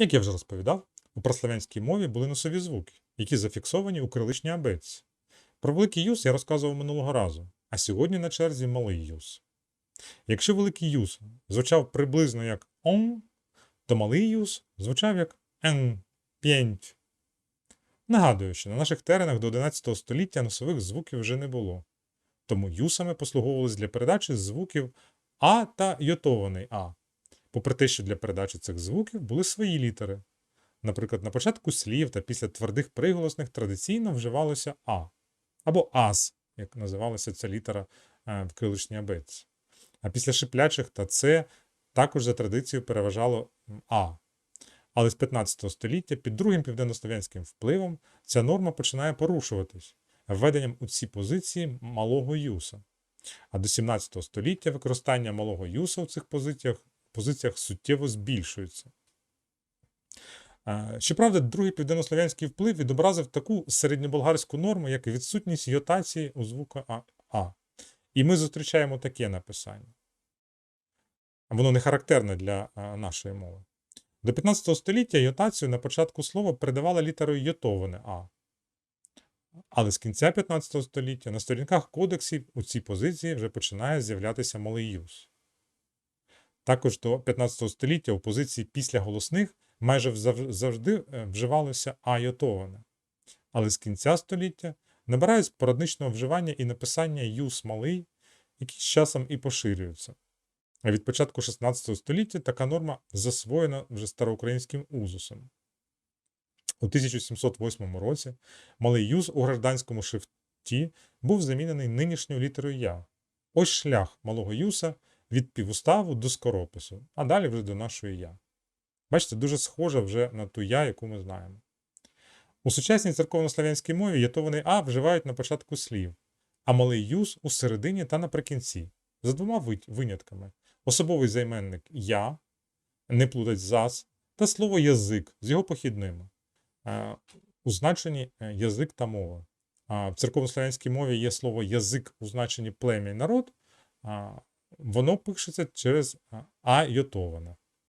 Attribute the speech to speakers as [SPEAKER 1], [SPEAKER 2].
[SPEAKER 1] Як я вже розповідав, у прославянській мові були носові звуки, які зафіксовані у криличній абетці. Про великий юз я розказував минулого разу, а сьогодні на черзі малий юз. Якщо великий юз звучав приблизно як он, то малий юз звучав як ен, п'єнть. Нагадую, що на наших теренах до 11 століття носових звуків вже не було, тому юсами послуговувались для передачі звуків А та йотований А, попри те, що для передачі цих звуків були свої літери. Наприклад, на початку слів та після твердих приголосних традиційно вживалося А або АС, як називалася ця літера е, в криличній абетці. А після шиплячих та С також за традицією переважало А. Але з 15 століття під другим південнослов'янським впливом ця норма починає порушуватись введенням у ці позиції малого юса. А до 17 століття використання малого юса у цих позиціях, позиціях суттєво збільшується. Е, Щоправда, другий південнослов'янський вплив відобразив таку середньоболгарську норму, як відсутність йотації у звуку а. І ми зустрічаємо таке написання. Воно не характерне для нашої мови. До 15 століття йотацію на початку слова передавала літерою йотоване А. Але з кінця 15 століття на сторінках кодексів у цій позиції вже починає з'являтися малий юз. Також до 15 століття у позиції після голосних майже завжди е, вживалося а йотоване. Але з кінця століття набирають спорадничного вживання і написання юс малий, які з часом і поширюються. А від початку 16 століття така норма засвоєна вже староукраїнським узусом. У 1708 році малий юз у гражданському шрифті був замінений нинішньою літерою Я. Ось шлях малого юса від півуставу до скоропису, а далі вже до нашої Я. Бачите, дуже схожа вже на ту Я, яку ми знаємо. У сучасній церковнослов'янській мові ятований А вживають на початку слів, а малий юз у середині та наприкінці, за двома винятками: особовий займенник я, не плутать зас, та слово язик з його похідними. Е, У значенні е, язик та мова. В церковнослов'янській мові є слово язик у значенні плем'я і народ, воно пишеться через а, а йотоване.